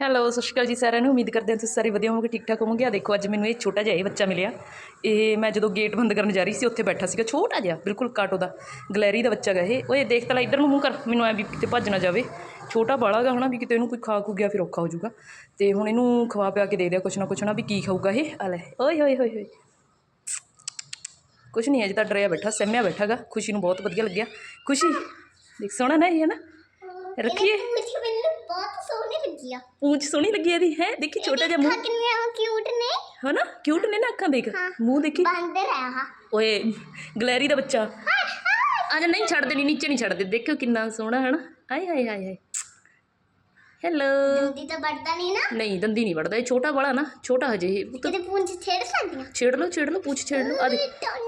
Hello ਸਤਿ ਸ਼੍ਰੀ ਅਕਾਲ ਜੀ ਸਾਰਿਆਂ ਨੂੰ। ਉਮੀਦ ਕਰਦੇ ਹਾਂ ਤੁਸੀਂ ਸਾਰੇ ਵਧੀਆ ਹੋਵੋਗੇ ਠੀਕ ਠਾਕ ਹੋਵੋਗੇ। ਆ ਦੇਖੋ, ਅੱਜ ਮੈਨੂੰ ਇਹ ਛੋਟਾ ਜਿਹਾ ਇਹ ਬੱਚਾ ਮਿਲਿਆ। ਇਹ ਮੈਂ ਜਦੋਂ ਗੇਟ ਬੰਦ ਕਰਨ ਜਾ ਰਹੀ ਸੀ, ਉੱਥੇ ਬੈਠਾ ਸੀਗਾ। ਛੋਟਾ ਜਿਹਾ, ਬਿਲਕੁਲ ਕਾਟੋ ਦਾ, ਗਲੈਰੀ ਦਾ ਬੱਚਾ ਗਾ ਇਹ। ਓਏ, ਦੇਖ ਤਾਂ ਇੱਧਰ ਨੂੰ ਮੂੰਹ ਕਰ। ਮੈਨੂੰ ਐ ਵੀ ਕਿਤੇ ਭੱਜ ਨਾ ਜਾਵੇ। ਛੋਟਾ ਬਾਲਾ ਗਾ ਹਨਾ ਵੀ ਕਿਤੇ ਇਹਨੂੰ ਕੋਈ ਖਾ ਖੂ ਗਿਆ, ਫਿਰ ਔਖਾ ਹੋ ਜਾਊਗਾ। ਤੇ ਹੁਣ ਇਹਨੂੰ ਖਵਾ ਪਿਆ ਕੇ ਦੇ ਦਿਆ, ਕੁਛ ਨਾ ਕੁਛ ਨਾ ਵੀ ਕੀ ਖਾਊਗਾ ਇਹ। ਆ ਲੈ, ਓਏ ਹੋਏ ਹੋਏ ਹੋਏ ਕੁਛ ਨਹੀਂ ਅਜੇ ਤਾਂ ਡਰਿਆ ਬੈਠਾ, ਸਹਿਮਿਆ ਬੈਠਾਗਾ ਖੁਸ਼ੀ ਨੂੰ ਬਹੁਤ ਵਧੀਆ ਲੱਗਿਆ। ਖੁਸ਼ੀ, ਦੇਖ, ਸੋਹਣਾ ਨਾ ਇਹ ਹੈ ਨਾ ਰੱਖੀਏ ਮੁਝ ਮੈਨੂੰ ਬਹੁਤ ਸੋਹਣੀ ਲੱਗੀ ਆ ਪੂੰਛ ਸੋਹਣੀ ਲੱਗੀ ਇਹਦੀ ਹੈ ਦੇਖੀ ਛੋਟਾ ਜਿਹਾ ਮੂੰਹ ਕਿੰਨੇ ਉਹ ਕਿਊਟ ਨੇ ਹਨਾ ਕਿਊਟ ਨੇ ਨਾ ਅੱਖਾਂ ਦੇਖ ਮੂੰਹ ਦੇਖੀ ਬਾਂਦਰ ਆ ਹਾਂ ਓਏ ਗਲੈਰੀ ਦਾ ਬੱਚਾ ਆ ਜਾ ਨਹੀਂ ਛੱਡਦੇ ਨਹੀਂ ਨੀਚੇ ਨਹੀਂ ਛੱਡਦੇ ਦੇਖਿਓ ਕਿੰਨਾ ਸੋਹਣਾ ਹਨਾ ਆਏ ਹਾਏ ਹਾਏ ਹਾਏ ਹੈਲੋ ਦੰਦੀ ਤਾਂ ਵੱਡਦਾ ਨਹੀਂ ਨਾ ਨਹੀਂ ਦੰਦੀ ਨਹੀਂ ਵੜਦਾ ਇਹ ਛੋਟਾ ਵਾਲਾ ਨਾ ਛੋਟਾ ਹਜੇ ਇਹ ਪੁੱਤ ਕਿਤੇ ਪੁੰਜ ਛੇੜ ਸਕਦੀਆਂ ਛੇੜ ਲਓ ਛੇੜ ਲਓ ਪੂਛ ਛੇੜ ਲਓ ਆ ਦੇ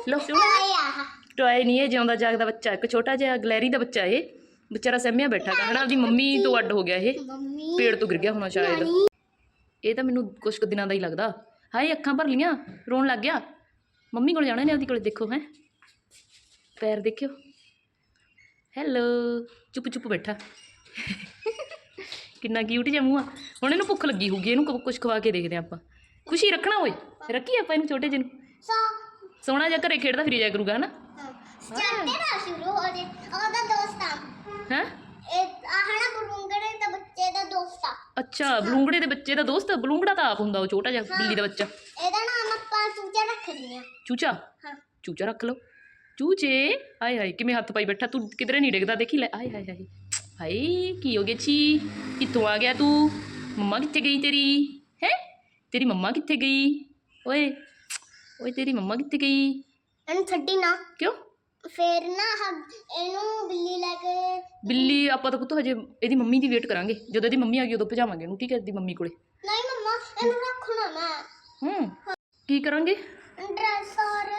ਲਓ ਆਏ ਆ ਟੋਏ ਨਹੀਂ ਇਹ ਜਿਉਂਦਾ ਜਾਗਦਾ ਬੱਚਾ ਇੱਕ ਛੋਟਾ ਜਿਹਾ ਗਲੈਰੀ ਦਾ ਬੱਚਾ ਇਹ ਵਿਚਾਰਾ ਸਹਿਮਿਆ ਬੈਠਾ ਗਾ ਹਨਾ? ਆਪਦੀ ਮੰਮੀ ਤੋਂ ਅੱਡ ਹੋ ਗਿਆ ਇਹ। ਪੇੜ ਤੋਂ ਗਿਰ ਗਿਆ ਹੋਣਾ ਸ਼ਾਇਦ। ਇਹ ਤਾਂ ਮੈਨੂੰ ਕੁਛ ਕੁ ਦਿਨਾਂ ਦਾ ਹੀ ਲੱਗਦਾ। ਹਾਏ ਅੱਖਾਂ ਭਰ ਲੀਆਂ ਰੋਣ ਲੱਗ ਗਿਆ। ਮੰਮੀ ਕੋਲ ਜਾਣਾ ਨੇ ਆਪਦੀ ਕੋਲ ਦੇਖੋ ਹੈ? ਪੈਰ ਦੇਖਿਓ। ਹੈਲੋ ਚੁੱਪ ਚੁੱਪ ਬੈਠਾ। ਕਿੰਨਾ ਕਿਊਟ ਜਿਹਾ ਮੂੰਹ ਆ। ਹੁਣ ਇਹਨੂੰ ਭੁੱਖ ਲੱਗੀ ਹੋਊਗੀ ਇਹਨੂੰ ਕੁਝ ਖਵਾ ਕੇ ਦੇਖਦੇ ਹਾਂ ਆਪਾਂ। ਖੁਸ਼ੀ ਰੱਖਣਾ ਓਏ। ਰੱਖੀ ਆਪਾਂ ਇਹਨੂੰ ਛੋਟੇ ਜਿਹੇ ਨੂੰ। ਸੋਹਣਾ ਜਿਹਾ ਘਰੇ ਖੇਡਦਾ ਫਿਰੀ ਜਾਇਆ ਕਰੂਗਾ ਹਨਾ? ਸਟਾਰਟਰ ਨਾ ਸ਼ੁਰੂ ਹੋ ਜੇ ਉਹਦਾ ਦੋਸਤ। ਆ ਹੈ? ਇਹ ਆਹਣਾ ਬਰੁੰਗੜੇ ਦਾ ਬੱਚੇ ਦਾ ਦੋਸਤ ਆ। ਅੱਛਾ ਬਲੂੰਗੜੇ ਦੇ ਬੱਚੇ ਦਾ ਦੋਸਤ? ਬਲੂੰਗੜਾ ਤਾਂ ਆਪ ਹੁੰਦਾ ਉਹ ਛੋਟਾ ਜਿਹਾ ਬਿੱਲੀ ਦਾ ਬੱਚਾ। ਇਹਦਾ ਨਾਮ ਆਪਾਂ ਚੂਚਾ ਰੱਖ ਦਿੰਦੇ ਆ ਚੂਚਾ? ਹਾਂ। ਚੂਚਾ ਰੱਖ ਲਓ। ਚੂਚੇ ਹਾਏ ਹਾਏ ਕਿਵੇਂ ਹੱਥ ਪਾਈ ਬੈਠਾ ਤੂੰ ਕਿਧਰੇ ਨਹੀਂ ਡਿੱਗਦਾ ਦੇਖੀ ਲੈ ਹਾਏ ਹਾਏ ਹਾਏ। ਹਾਏ ਕੀ ਹੋ ਗਿਆ ਛੀ? ਕਿੱਥੋਂ ਆ ਗਿਆ ਤੂੰ? ਮੰਮਾ ਕਿੱਥੇ ਗਈ ਤੇਰੀ? ਹੈ? ਤੇਰੀ ਮੰਮਾ ਕਿੱਥੇ ਗਈ? ਓਏ ਓਏ ਤੇਰੀ ਮੰਮਾ ਕਿੱਥੇ ਗਈ? ਇਹਨੂੰ ਛੱਡੀ ਨਾ। ਕਿਉਂ? ਫੇਰ ਨਾ ਹ- ਇਹਨੂੰ ਬਿੱਲੀ ਲੈ ਕੇ ਬਿੱਲੀ ਆਪਾਂ ਤਾਂ ਪੁੱਤ ਹਜੇ ਇਹਦੀ ਮੰਮੀ ਦੀ ਵੇਟ ਕਰਾਂਗੇ। ਜਦੋਂ ਇਹਦੀ ਮੰਮੀ ਆ ਗਈ ਉਦੋਂ ਭਜਾਵਾਂਗੇ ਇਹਨੂੰ ਠੀਕ ਹੈ? ਇਹਦੀ ਮੰਮੀ ਕੋਲੇ। ਨਹੀਂ ਮੰਮਾ ਇਹਨੂੰ ਰੱਖਣਾ ਮੈਂ। ਹੂੰ ਕੀ ਕਰਾਂਗੇ? ਡਰੈਸ ਔਰ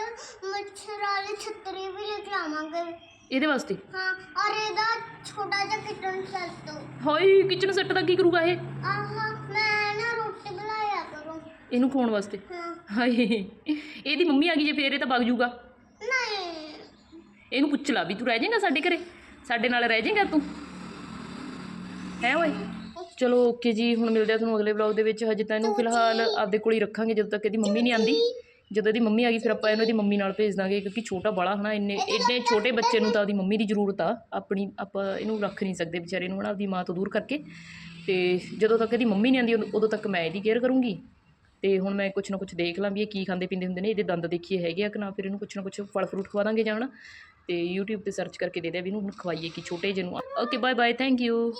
ਮੱਛਰ ਵਾਲੀ ਛਤਰੀ ਵੀ ਲੈ ਕੇ ਆਵਾਂਗੇ। ਇਹਦੇ ਵਾਸਤੇ? ਹਾਂ ਔਰ ਇਹਦਾ ਛੋਟਾ ਜਿਹਾ ਕਿਚਨ ਸੈੱਟ ਹਾਏ ਕਿਚਨ ਸੈੱਟ ਦਾ ਕੀ ਕਰੂਗਾ ਇਹ? ਆਹਾ ਮੈਂ ਨਾ ਰੋਟੀ ਬਣਾਇਆ ਕਰੂੰ। ਇਹਨੂੰ ਖਵਾਉਣ ਵਾਸਤੇ? ਹਾਂ। ਹਾਏ ਇਹਦੀ ਮੰਮੀ ਆ ਗਈ ਜੇ ਫੇਰ ਇਹ ਤਾਂ ਵਗ ਜੂਗਾ। ਇਹਨੂੰ ਪੁੱਛ ਲਾ ਵੀ ਤੂੰ ਰਹਿ ਜਾਏਗਾ ਸਾਡੇ ਘਰੇ? ਸਾਡੇ ਨਾਲ ਰਹਿ ਜਾਏਗਾ ਤੂੰ? ਹੈ ਓਏ? ਚਲੋ ਓਕੇ ਜੀ ਹੁਣ ਮਿਲਦੇ ਆ ਤੁਹਾਨੂੰ ਅਗਲੇ ਵਲੌਗ ਦੇ ਵਿੱਚ। ਹਜੇ ਤਾਂ ਇਹਨੂੰ ਫਿਲਹਾਲ ਆਪਦੇ ਕੋਲ ਹੀ ਰੱਖਾਂਗੇ ਜਦੋਂ ਤੱਕ ਇਹਦੀ ਮੰਮੀ ਨਹੀਂ ਆਂਦੀ। ਜਦੋਂ ਇਹਦੀ ਮੰਮੀ ਆ ਗਈ ਫਿਰ ਆਪਾਂ ਇਹਨੂੰ ਇਹਦੀ ਮੰਮੀ ਨਾਲ ਭੇਜ ਦਾਂਗੇ ਕਿਉਂਕਿ ਛੋਟਾ ਬਾਲਾ ਹਨਾ ਇੰਨੇ ਇੰਨੇ ਛੋਟੇ ਬੱਚੇ ਨੂੰ ਤਾਂ ਉਹਦੀ ਮੰਮੀ ਦੀ ਜ਼ਰੂਰਤ ਆ। ਆਪਣੀ ਆਪਾਂ ਇਹਨੂੰ ਰੱਖ ਨਹੀਂ ਸਕਦੇ ਵਿਚਾਰੇ ਨੂੰ ਹਨਾ ਆਪਦੀ ਮਾਂ ਤੋਂ ਦੂਰ ਕਰਕੇ। ਤੇ ਜਦੋਂ ਤੱਕ ਇਹਦੀ ਮੰਮੀ ਨਹੀਂ ਆਂਦੀ ਉਦੋਂ ਉਦੋਂ ਤੱਕ ਮੈਂ ਇਹਦੀ ਕੇਅਰ ਕਰੂੰਗੀ। ਤੇ ਹੁਣ ਮੈਂ ਕੁਛ ਨਾ ਕੁਛ ਦੇਖ ਲਾਂ ਵੀ ਇਹ ਕੀ ਖਾਂਦੇ ਪੀਂਦੇ ਹੁੰਦੇ ਨੇ ਇਹਦੇ ਦੰਦ ਦੇਖੀਏ ਹੈਗੇ ਆ ਕਿ ਨਾ ਫਿਰ ਇਹਨੂੰ ਕੁਛ ਨਾ ਕੁਛ ਫਲ ਫਰੂਟ ਖਵਾ ਦਾਂਗੇ ਜਾਂ ਹਨਾ। ਤੇ YouTube ਤੇ ਸਰਚ ਕਰਕੇ ਦੇ ਦਿਆ ਵੀ ਇਹਨੂੰ ਹੁਣ ਖਵਾਈਏ ਕਿ ਛੋਟੇ ਜਿਹੇ ਨੂੰ। Okay bye bye thank you